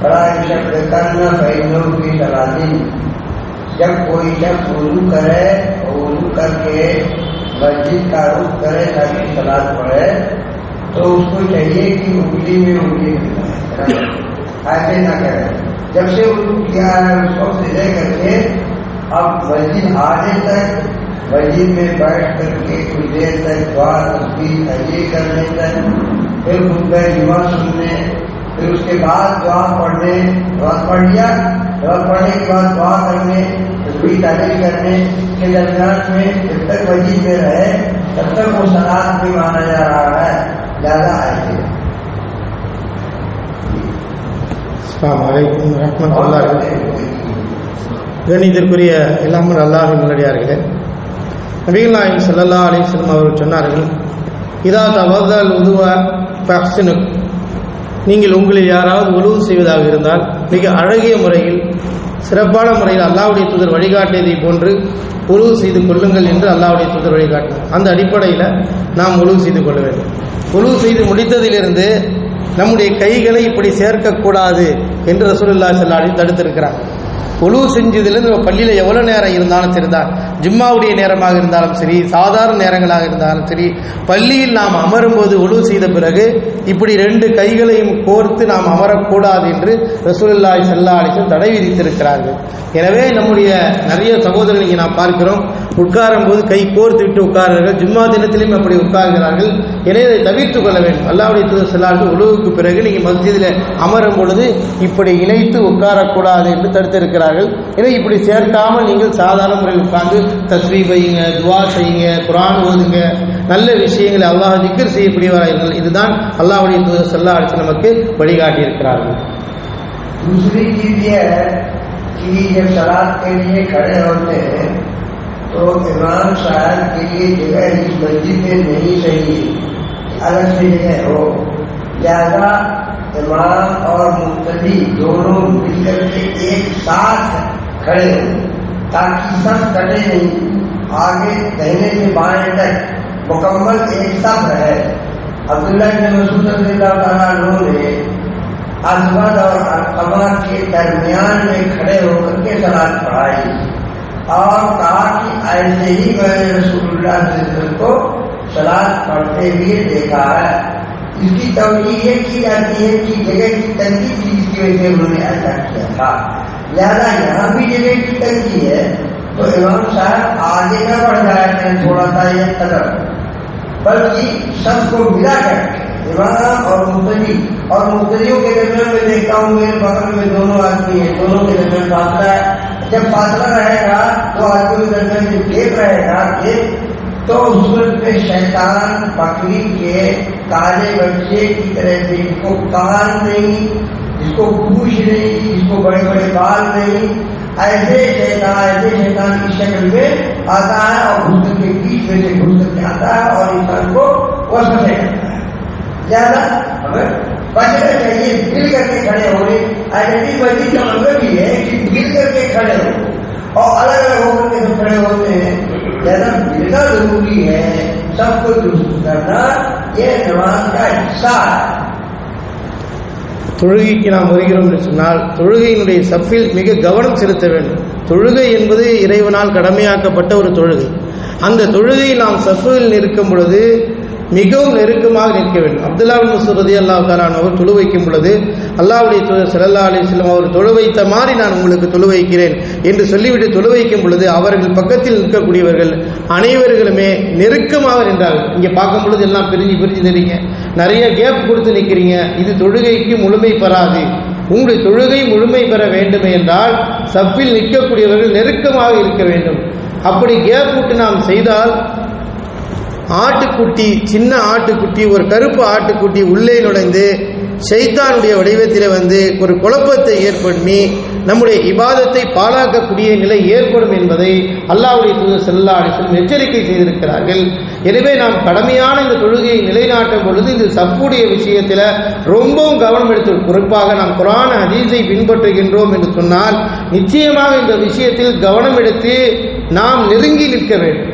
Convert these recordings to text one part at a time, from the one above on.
प्राण शब्द कन्न पैलों की समाधि जब कोई शख्स उलू करे उलू करके मस्जिद का रुख करे ताकि सलाद पड़े तो उसको चाहिए कि उंगली में उंगली ऐसे ना करे। जब से उलू किया है, उस वक्त से करके अब मस्जिद आने तक, मस्जिद में बैठ करके कुछ देर तक बात उसकी तय करने तक फिर उनका युवा सुनने फिर उसके बाद दुआ पढ़ने दुआ पढ़ लिया। दुआ पढ़ने के बाद दुआ करने तस्वीर तारीफ़ करने के दरमियान में जब तक मस्जिद में रहे तब तक वो सलाद भी माना जा रहा है ज़्यादा आए கணிதற்குரிய எல்லாமும் அல்லாஹ் நல்லடியார்களே நபிகளாயின் செல்லல்லா அவர்கள் சொன்னார்கள் இதா தவதல் உதுவ நீங்கள் உங்களில் யாராவது உழுவு செய்வதாக இருந்தால் மிக அழகிய முறையில் சிறப்பான முறையில் அல்லாவுடைய தூதர் வழிகாட்டியதை போன்று உழுவு செய்து கொள்ளுங்கள் என்று அல்லாவுடைய தூதர் வழிகாட்டினார். அந்த அடிப்படையில் நாம் உழுவு செய்து கொள்ள வேண்டும். உழுவு செய்து முடித்ததிலிருந்து நம்முடைய கைகளை இப்படி சேர்க்கக்கூடாது என்று ரசூலுல்லா செல்லாடி தடுத்திருக்கிறார். உழு செஞ்சதுலேருந்து நம்ம பள்ளியில் எவ்வளோ நேரம் இருந்தாலும் சரிதான் ஜும்மாவுடைய நேரமாக இருந்தாலும் சரி சாதாரண நேரங்களாக இருந்தாலும் சரி பள்ளியில் நாம் அமரும்போது ஒழுவு செய்த பிறகு இப்படி ரெண்டு கைகளையும் கோர்த்து நாம் அமரக்கூடாது என்று ரசூலுல்லாஹி ஸல்லல்லாஹு அலைஹி தடை விதித்திருக்கிறார்கள். எனவே நம்முடைய நிறைய சகோதரர்களை நாம் பார்க்கிறோம். உட்காரும் போது கை கோர்த்து விட்டு உட்கார்றார்கள் ஜும்மா தினத்திலும் அப்படி உட்கார்கிறார்கள் எனவே இதை தவிர்த்து கொள்ள வேண்டும் அல்லாவுடைய தூதர் செல்லாது உழவுக்கு பிறகு நீங்கள் மஸ்ஜிதில் அமரும் பொழுது இப்படி இணைத்து உட்காரக்கூடாது என்று தடுத்திருக்கிறார்கள் எனவே இப்படி சேர்க்காமல் நீங்கள் சாதாரண முறையில் உட்கார்ந்து தஸ்வீ வையுங்க துவா செய்யுங்க குரான் ஓதுங்க நல்ல விஷயங்களை அல்லாஹ் திக்கர் செய்யக்கூடியவராயிருங்கள் இதுதான் அல்லாஹ்வுடைய தூதர் செல்லா அடித்து நமக்கு வழிகாட்டி இருக்கிறார்கள் दूसरी चीज ये है कि जब सलाद के लिए खड़े होते हैं तो इमाम साहब के लिए जगह इस मस्जिद में नहीं चाहिए। अलग से जगह हो ज़्यादा इमाम और मुख्तदी दोनों मिलकर के एक साथ खड़े हो, ताकि सब कटे नहीं आगे कहने से बाएँ तक मुकम्मल एक साथ रहे। अब्दुल्ला इब्न मसूद ने अजमद और अलकमा के दरमियान में खड़े होकर के सलाद पढ़ाई। और कहा कि ऐसे ही मैंने रसूलुल्लाह को सलाद पढ़ते हुए देखा है। इसकी तवजी ये की जाती है कि जगह की तंगी थी इसकी वजह से उन्होंने ऐसा किया था। लिहाजा यहाँ भी जगह की तंगी है तो इमाम साहब आगे न बढ़ जाया करें थोड़ा सा ये कदम। बल्कि सबको मिला करके, इमाम और मुख्तदी और मुख्तदियों के दरमियान में देखता हूँ, मेरे बगल में दोनों आदमी है, दोनों के दरमियान फासला है। जब फासला रहेगा तो आदमी के दरमियान जो गेप रहेगा गेप तो उस सूरत शैतान, बकरी के काले बच्चे की तरह से जिसको कान नहीं जिसको पूछ नहीं जिसको बड़े बड़े बाल नहीं। ऐसे शैतान ऐसे शैतान की शक्ल में आता है और घुस के बीच में से घुस के आता है और इंसान को वसवसे करता है। ज़्यादा हमें बचना चाहिए, मिल करके खड़े होने आइडेंटिटी मस्जिद का मतलब ही है कि मिल करके खड़े हो और अलग अलग होकर के जो खड़े होते हैं ज्यादा मिलना जरूरी है सबको दुरुस्त करना ये नमाज का हिस्सा है தொழுகைக்கு நாம் வருகிறோம் என்று சொன்னால் தொழுகையினுடைய சஃபில் மிக கவனம் செலுத்த வேண்டும் தொழுகை என்பது இறைவனால் கடமையாக்கப்பட்ட ஒரு தொழுகை அந்த தொழுகையில் நாம் சஃபில் நிற்கும் பொழுது மிகவும் நெருக்கமாக நிற்க வேண்டும். அப்துல்லா முசூரதி அல்லாஹ் தாலான் அவர் தொழு வைக்கும் பொழுது அல்லாவுடைய தூதர் அலி செல்லம் அவர் தொழு வைத்த மாதிரி நான் உங்களுக்கு தொழு வைக்கிறேன் என்று சொல்லிவிட்டு தொழு வைக்கும் பொழுது அவர்கள் பக்கத்தில் நிற்கக்கூடியவர்கள் அனைவர்களுமே நெருக்கமாக நின்றார்கள். இங்கே பார்க்கும் பொழுது எல்லாம் பிரிஞ்சு பிரிஞ்சு தெரியுங்க நிறைய கேப் கொடுத்து நிற்கிறீங்க இது தொழுகைக்கு முழுமை பெறாது. உங்களுடைய தொழுகை முழுமை பெற வேண்டும் என்றால் சப்பில் நிற்கக்கூடியவர்கள் நெருக்கமாக இருக்க வேண்டும். அப்படி கேப் விட்டு நாம் செய்தால் ஆட்டுக்குட்டி சின்ன ஆட்டுக்குட்டி ஒரு கருப்பு ஆட்டுக்குட்டி உள்ளே நுழைந்து சைத்தானுடைய வடிவத்தில் வந்து ஒரு குழப்பத்தை ஏற்படுத்தி நம்முடைய இபாதத்தை பாழாக்கக்கூடிய நிலை ஏற்படும் என்பதை அல்லாவுடைய தூதர் செல்லா அலிஸ்லம் எச்சரிக்கை செய்திருக்கிறார்கள். எனவே நாம் கடமையான இந்த தொழுகையை நிலைநாட்டும் பொழுது இந்த சப்புடைய விஷயத்தில் ரொம்பவும் கவனம் எடுத்து குறிப்பாக நாம் குரான அதீசை பின்பற்றுகின்றோம் என்று சொன்னால் நிச்சயமாக இந்த விஷயத்தில் கவனம் எடுத்து நாம் நெருங்கி நிற்க வேண்டும்.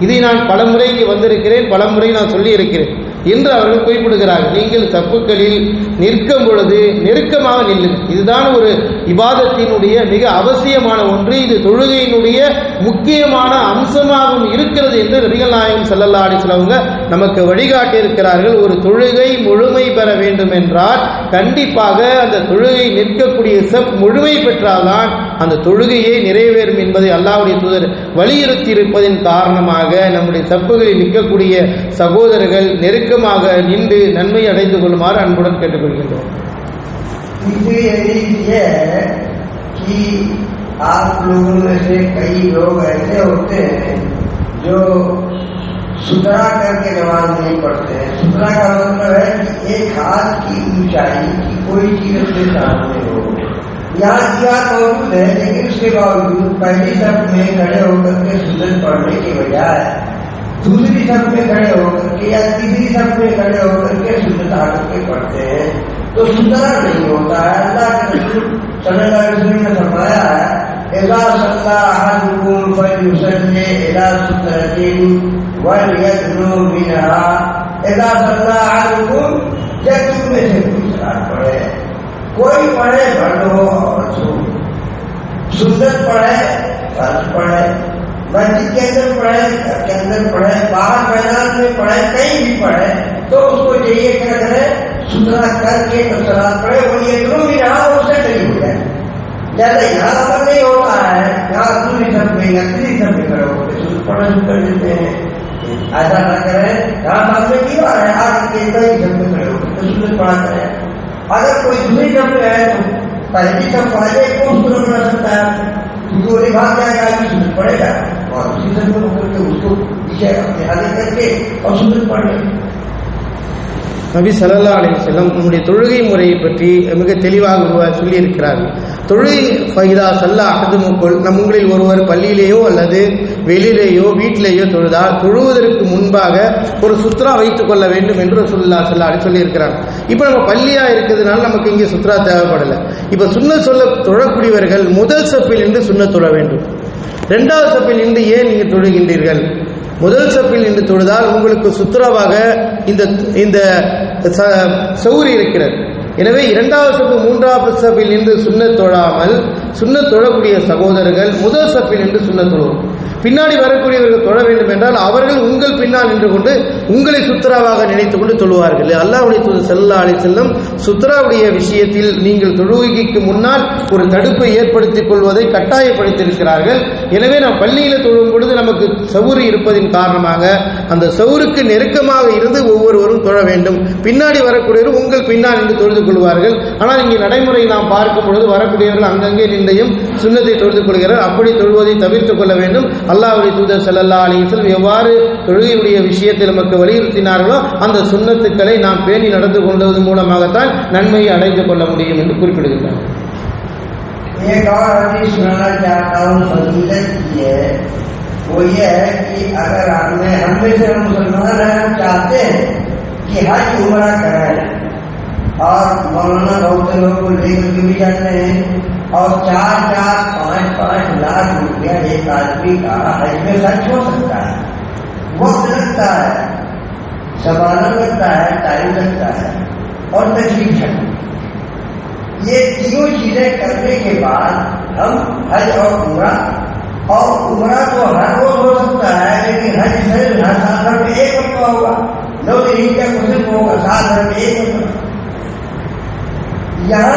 இதை நான் பலமுறை இங்கு வந்திருக்கிறேன் பலமுறை நான் சொல்லியிருக்கிறேன். என்று அவர்கள் குறிப்பிடுகிறார்கள். நீங்கள் தப்புக்களில் நிற்கும் பொழுது நெருக்கமாக நில்லுங்கள். இதுதான் ஒரு விவாதத்தினுடைய மிக அவசியமான ஒன்று. இது தொழுகையினுடைய முக்கியமான அம்சமாகவும் இருக்கிறது என்று நபிகள் நாயகம் செல்லல்லா அடிச்சலவங்க நமக்கு வழிகாட்டி இருக்கிறார்கள் ஒரு தொழுகை முழுமை பெற வேண்டும் என்றால் கண்டிப்பாக அந்த தொழுகை நிற்கக்கூடிய செப் முழுமை பெற்றால்தான் அந்த தொழுகையே நிறைவேறும் என்பதை அல்லாஹ்வுடைய தூதர் வலியுறுத்தி இருப்பதின் காரணமாக நம்முடைய தப்புகளில் நிற்கக்கூடிய சகோதரர்கள் நெருக்கமாக நின்று நன்மை அடைந்து கொள்ளுமாறு அன்புடன் கேட்டுக்கொள்கின்றோம் तीसरी हदीस ये है कि आप लोगों में से कई लोग ऐसे होते हैं जो सुतरा करके नमाज नहीं पढ़ते हैं सुतरा का मतलब है कि एक हाथ की ऊंचाई की कोई चीज उसके सामने हो यहाँ दीवार मौजूद है लेकिन उसके बावजूद पहली शब्द में खड़े होकर के सुंदर पढ़ने के बजाय दूसरी शब्द में खड़े होकर के या तीसरी शब्द में खड़े होकर के सुंदरता करके पढ़ते हैं। तो सुंदर नहीं होता है। अल्लाह के रसूल सल्लल्लाहु ने फरमाया है, इज़ा सल्ला अहदुकुम फलयुसल्ली इला सुत्रतिन वलयदनु मिनहा। इज़ा सल्ला अहदुकुम जब तुम में से कोई सलात पढ़े। कोई पढ़े भलो और छो सुंदर पढ़े फ़र्ज़ पढ़े, मस्जिद के अंदर पढ़े, घर के अंदर पढ़े, बाहर मैदान में पढ़े, कहीं भी पढ़े तो उसको चाहिए क्या करे सुधरा करके तो सलाद पढ़े वो ये गुरु भी रहा उससे नहीं हो जाए। ज़्यादा यहाँ पर नहीं होता है, यहाँ दूसरी सब में या तीसरी सब में खड़े होते शुरू पढ़े कर देते हैं। ऐसा ना करें, यहाँ सामने दीवार है, आगे के सब में होते तो सुंदर पढ़ा करें अगर कोई दूसरी सब में है तो पहली सब पढ़ जाए कौन सुंदर पढ़ा सकता है क्योंकि वो निभा जाएगा आगे सुंदर पढ़ेगा और उसी सब में होकर के उसको विषय अपने आगे करके और सुंदर पढ़ लेंगे நபி ஸல்லல்லாஹு அலைஹி வஸல்லம் நம்முடைய தொழுகை முறையை பற்றி மிக தெளிவாக உருவா- சொல்லியிருக்கிறார்கள் தொழுகை ஃபைதா சல்லா அகதுமுக்குள் நம் உங்களில் ஒருவர் பள்ளியிலேயோ அல்லது வெளியிலேயோ வீட்டிலேயோ தொழுதால் தொழுவதற்கு முன்பாக ஒரு சுத்ரா வைத்துக் கொள்ள வேண்டும் என்று சொல்லா சொல்லா சொல்லியிருக்கிறாங்க இப்போ நம்ம பள்ளியாக இருக்கிறதுனால நமக்கு இங்கே சுத்ரா தேவைப்படலை. இப்போ சுண்ண சொல்ல தொழக்கூடியவர்கள் முதல் சப்பில் இருந்து சுண்ண தொழ வேண்டும். ரெண்டாவது சப்பில் இருந்து ஏன் நீங்கள் தொழுகின்றீர்கள்? முதல் சப்பில் நின்று தொழுதால் உங்களுக்கு சுத்தரவாக இந்த இந்த ச- சௌரி இருக்கிறது. எனவே இரண்டாவது சப்பு மூன்றாவது சப்பில் நின்று சுண்ணத் தொழாமல் சுண்ணத் தொழக்கூடிய சகோதரர்கள் முதல் சப்பில் நின்று சுண்ணத் தொழுவோம் பின்னாடி வரக்கூடியவர்கள் தொழ வேண்டும் என்றால் அவர்கள் உங்கள் பின்னால் நின்று கொண்டு உங்களை சுத்தராவாக நினைத்து கொண்டு தொழுவார்கள். அல்லாவுடைய தூதர் ஸல்லல்லாஹு செல்லும் சுத்ராவுடைய விஷயத்தில் நீங்கள் தொழுகைக்கு முன்னால் ஒரு தடுப்பை ஏற்படுத்திக் கொள்வதை கட்டாயப்படுத்தியிருக்கிறார்கள். எனவே நாம் பள்ளியில் தொழும் பொழுது நமக்கு சவுறு இருப்பதின் காரணமாக அந்த சவுருக்கு நெருக்கமாக இருந்து ஒவ்வொருவரும் தொழ வேண்டும். பின்னாடி வரக்கூடியவர் உங்கள் பின்னால் நின்று தொழுது கொள்வார்கள். ஆனால் இங்கே நடைமுறை நாம் பார்க்கும் பொழுது வரக்கூடியவர்கள் அங்கங்கே நின்றையும் சுண்ணத்தை தொழுது கொள்கிறார் அப்படி தொழுவதை தவிர்த்துக் கொள்ள வேண்டும். அல்லாஹ்வுடைய தூதர் ஸல்லல்லாஹு அலைஹி வஸல்லம் எவ்வாறு தொழுகையுடைய விஷயத்தில் நமக்கு வலியுறுத்தினார்களோ அந்த சுண்ணத்துக்களை நாம் பேணி நடந்து கொள்வதன் மூலமாகத்தான் நன்மையை அடைந்து கொள்ள முடியும் என்று குறிப்பிடுகிறார் एक और हदीस सुनाना चाहता हूँ फजीलत की है वो ये है कि अगर हमें हम में से हम मुसलमान हैं हम चाहते हैं कि हज उम्र कराएं और मौलाना बहुत से लोग को लेकर के भी जाते हैं और चार चार, पाँच पाँच लाख रुपया एक आदमी का हज में खर्च हो सकता है। वक्त लगता है, जमाना लगता है टाइम लगता है, और तकलीफ़ है। ये तीनों चीज़ें करने के बाद हम हज और उमरा और उमरा तो हर रोज हो सकता है, लेकिन हज सिर्फ़ हर साल भर में एक मरतबा होगा। नौ दिन का सिर्फ़ होगा, साल भर में एक मरतबा यहाँ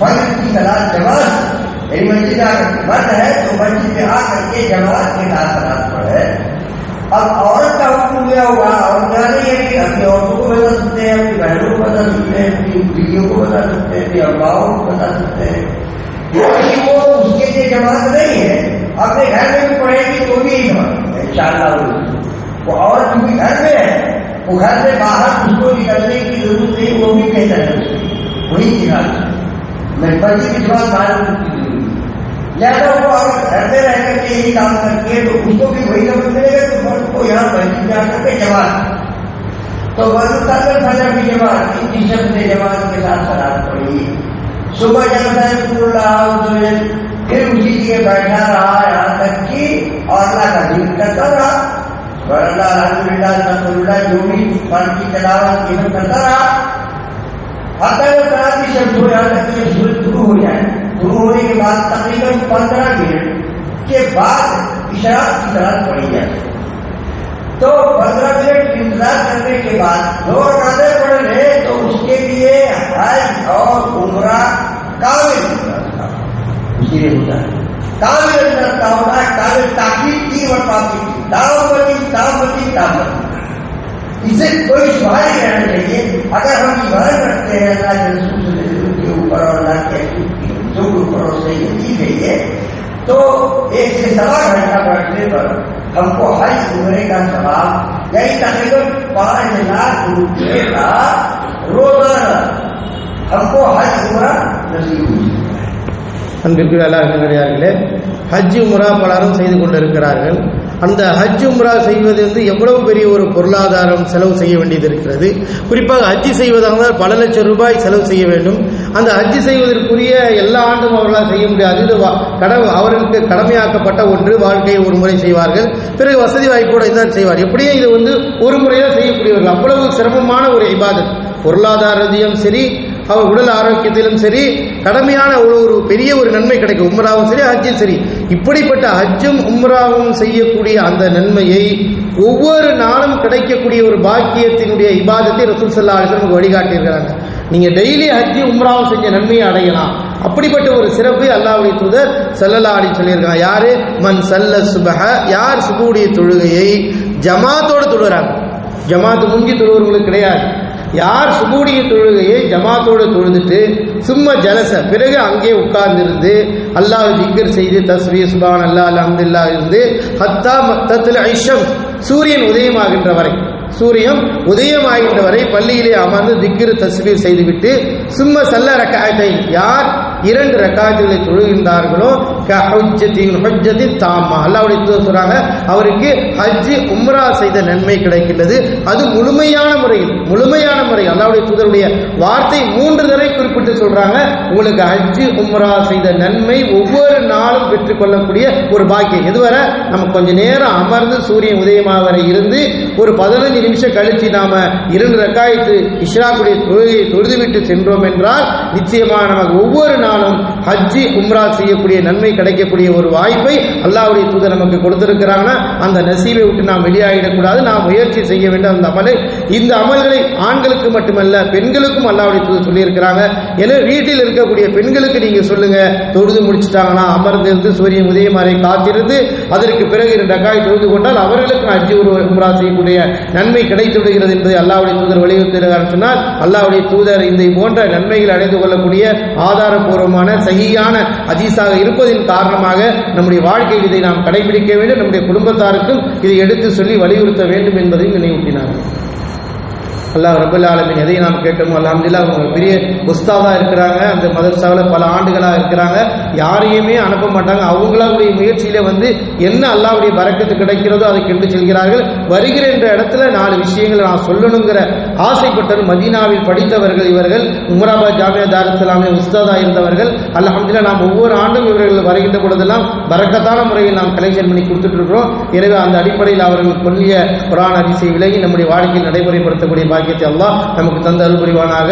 फजर की सलाद जमात यदि मस्जिद मर्द है तो मस्जिद में आकर के जमात के साथ सलाद पढ़े अब औरत का हुक्म दिया हुआ और क्या नहीं है कि अपनी औरतों को बता सकते हैं अपनी बहनों को बता सकते हैं अपनी बीवियों को बता सकते हैं अपनी अम्माओं को बता सकते हैं क्योंकि वो उसके लिए जमात नहीं है अपने घर में भी पढ़ेगी तो भी यही है इंशाल्लाह वो औरत क्योंकि घर में है वो घर से बाहर उसको निकलने की ज़रूरत नहीं वो भी कहता है वही जिहाद मैं विश्वास मालूम की ज़रूरत लिहाजा वो अगर घर में रह करके यही काम करती है तो उसको भी वही नंबर मिलेगा तो मर्द को यहाँ मस्जिद में आकर के जमात तो मर्द तक फजर की जमात इनकी शब्द जमात के साथ सलाद पड़ी। सुबह जब है फिर उसी जगह बैठा रहा, यहाँ तक कि और अल्लाह का ज़िक्र करता रहा। वरना अलहमदुलिल्लाह अल्हम्दुलिल्लाह जो भी फ़र्ज़ की तलावत करता रहा। तलाक की शब्द हो यहाँ तक कि सूरज शुरू हो जाए। शुरू होने के बाद तकरीबन पंद्रह मिनट के बाद इशराक की सलाद पड़ी जाए। तो पंद्रह मिनट इंतज़ार करने के बाद दो रकाते पढ़ ले तो उसके लिए हज और उमरा काबिल इसीलिए होता है काबिल का होता काबिल ताकीद तीन और ताकीद दावती दावती दावती इसे कोई शुभार ही रहना चाहिए अगर हम शुभार करते हैं अल्लाह के रसूल के ऊपर और अल्लाह के जो ऊपर और सही की गई है तो एक से सवा घंटा बैठने पर हमको हज उमरे का सवाब यानी तकरीबन पांच लाख रुपये का रोजाना हमको हज उमरा नसीब हुई அன்பிற்குரிய அல்லாஹ் நல்லடியார்களே ஹஜ் உம்ரா பலரும் செய்து கொண்டிருக்கிறார்கள் அந்த ஹஜ் உம்ரா செய்வது வந்து எவ்வளவு பெரிய ஒரு பொருளாதாரம் செலவு செய்ய வேண்டியது இருக்கிறது. குறிப்பாக ஹஜ்ஜி செய்வதாக இருந்தால் பல லட்சம் ரூபாய் செலவு செய்ய வேண்டும். அந்த ஹஜ்ஜி செய்வதற்குரிய எல்லா ஆண்டும் அவர்களால் செய்ய முடியாது. இது வா- கடவு அவர்களுக்கு கடமையாக்கப்பட்ட ஒன்று வாழ்க்கையை ஒரு முறை செய்வார்கள். பிறகு வசதி வாய்ப்போடு தான் செய்வார். எப்படியும் இது வந்து ஒரு முறையாக செய்யக்கூடியவர்கள். அவ்வளவு சிரமமான ஒரு இபாதத். பொருளாதார ரீதியும் சரி அவன் உடல் ஆரோக்கியத்திலும் சரி கடமையான ஒரு ஒரு பெரிய ஒரு நன்மை கிடைக்கும். உம்ராவும் சரி ஹஜ்ஜும் சரி. இப்படிப்பட்ட ஹஜ்ஜும் உம்ராவும் செய்யக்கூடிய அந்த நன்மையை ஒவ்வொரு நாளும் கிடைக்கக்கூடிய ஒரு பாக்கியத்தினுடைய இபாதத்தை ரசூல் சல்லா அலிஸ்லாம் வழிகாட்டியிருக்கிறாங்க. நீங்கள் டெய்லி ஹஜ்ஜி உம்ராவும் செஞ்ச நன்மையை அடையலாம். அப்படிப்பட்ட ஒரு சிறப்பு அல்லாவுடைய தூதர் செல்லலா அடி சொல்லியிருக்காங்க யாரு? மண் சல்ல சுபஹ யார் சுபுடைய தொழுகையை ஜமாத்தோடு தொழுகிறாங்க. ஜமாத்து முங்கி தொழுவர்களுக்கு கிடையாது. யார் சுபூடிய தொழுகையை ஜமாத்தோடு தொழுதுட்டு சும்மா ஜலச பிறகு அங்கே உட்கார்ந்திருந்து அல்லாஹ் திக்கர் செய்து தஸ்ரீ சுபான் அல்லாஹ் அலமதுல்லா இருந்து ஹத்தா மத்தத்தில் ஐஷம் சூரியன் உதயமாகின்ற வரை சூரியன் உதயமாகின்ற வரை பள்ளியிலே அமர்ந்து திக்கிரு தஸ்வீர் செய்துவிட்டு சும்மா சல்ல ரக்காயத்தை யார் இரண்டு ரக்காயத்துகளை தொழுகின்றார்களோ தாமா. அல்லாவுடைய தூதர் அவருக்கு ஹஜ்ஜு உம்ரா செய்த நன்மை கிடைக்கின்றது. அது முழுமையான முறையில் முழுமையான முறை அல்லாவுடைய தூதருடைய வார்த்தை மூன்று தடவை குறிப்பிட்டு சொல்றாங்க உங்களுக்கு ஹஜ்ஜு உம்ரா செய்த நன்மை ஒவ்வொரு நாளும் பெற்றுக்கொள்ளக்கூடிய ஒரு பாக்கியம். இதுவரை நம்ம கொஞ்ச நேரம் அமர்ந்து சூரியன் உதயமாக வரை இருந்து ஒரு பதினஞ்சு நிமிஷம் கழித்து நாம இரண்டு ரக்காயத்து இஷ்ராக்குடைய தொழுகையை தொழுதுவிட்டு சென்றோம் என்றால் நிச்சயமாக நமக்கு ஒவ்வொரு நாளும் ஹஜ்ஜி உம்ரா செய்யக்கூடிய நன்மை கிடைக்கக்கூடிய ஒரு வாய்ப்பை அல்லாவுடைய தூதர் நமக்கு கொடுத்திருக்கிறாங்கன்னா அந்த நசீவை விட்டு நாம் வெளியாகிடக்கூடாது. நாம் முயற்சி செய்ய வேண்டும் அந்த அமலை இந்த அமல்களை ஆண்களுக்கு மட்டுமல்ல பெண்களுக்கும் அல்லாவுடைய தூதர் சொல்லியிருக்கிறாங்க. எனவே வீட்டில் இருக்கக்கூடிய பெண்களுக்கு நீங்கள் சொல்லுங்கள் தொழுது முடிச்சிட்டாங்கன்னா அமர்ந்திருந்து சூரியன் உதயம் அறை காத்திருந்து அதற்கு பிறகு இரண்டு அக்காய் தொழுது கொண்டால் அவர்களுக்கு ஹஜ்ஜி ஒரு உம்ரா செய்யக்கூடிய நன்மை கிடைத்து விடுகிறது என்பதை அல்லாவுடைய தூதர் வலியுறுத்துகிறார் சொன்னால் அல்லாவுடைய தூதர் இந்த போன்ற நன்மைகள் அடைந்து கொள்ளக்கூடிய ஆதாரபூர்வமான சகியான அஜீஸாக இருப்பதின் காரணமாக நம்முடைய வாழ்க்கையில் இதை நாம் கடைபிடிக்க வேண்டும். நம்முடைய குடும்பத்தாருக்கும் இதை எடுத்து சொல்லி வலியுறுத்த வேண்டும் என்பதையும் நினைவூட்டினார்கள். அல்லாஹ் ரபுல் ஆலமின் எதை நாம் கேட்டோமோ அல்ஹம்துலில்லாஹ் அவங்க பெரிய உஸ்தாதா இருக்கிறாங்க. அந்த மதரசாவில் பல ஆண்டுகளாக இருக்கிறாங்க. யாரையுமே அனுப்ப மாட்டாங்க. அவங்களுடைய முயற்சியில வந்து என்ன அல்லாவுடைய பறக்கத்து கிடைக்கிறதோ அதை கெண்டு செல்கிறார்கள். வருகிற என்ற இடத்துல நாலு விஷயங்களை நான் சொல்லணுங்கிற ஆசைப்பட்டது மதீனாவில் படித்தவர்கள் இவர்கள் உமராபாத் ஜாமியா தாரத்திலாமே உஸ்தாதா இருந்தவர்கள். அல்ஹம்துலில்லாஹ் நாம் ஒவ்வொரு ஆண்டும் இவர்கள் வருகின்ற பொழுதெல்லாம் பறக்கத்தான முறையில் நாம் கலெக்ஷன் பண்ணி கொடுத்துட்டு இருக்கிறோம். எனவே அந்த அடிப்படையில் அவர்கள் கொல்லிய புராண அதிசை விலகி நம்முடைய வாழ்க்கையில் நடைமுறைப்படுத்தக்கூடிய பாக்கியத்தை எல்லாம் நமக்கு தந்து அருள் புரிவானாக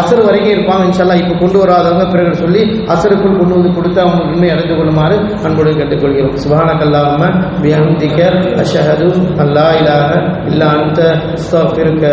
அசர் வரைக்கும் இருப்பாங்க இன்ஷால்லா இப்போ கொண்டு வராதவங்க பிறகு சொல்லி அசருக்குள் கொண்டு வந்து கொடுத்து அவங்க உண்மை அடைந்து கொள்ளுமாறு அன்புடன் கேட்டுக்கொள்கிறோம். சுபானக்கல்லாம பிஹம்திக அஷஹது அல்லா இலாஹ இல்லா அன்த. அஸ்தக்ஃபிருக்க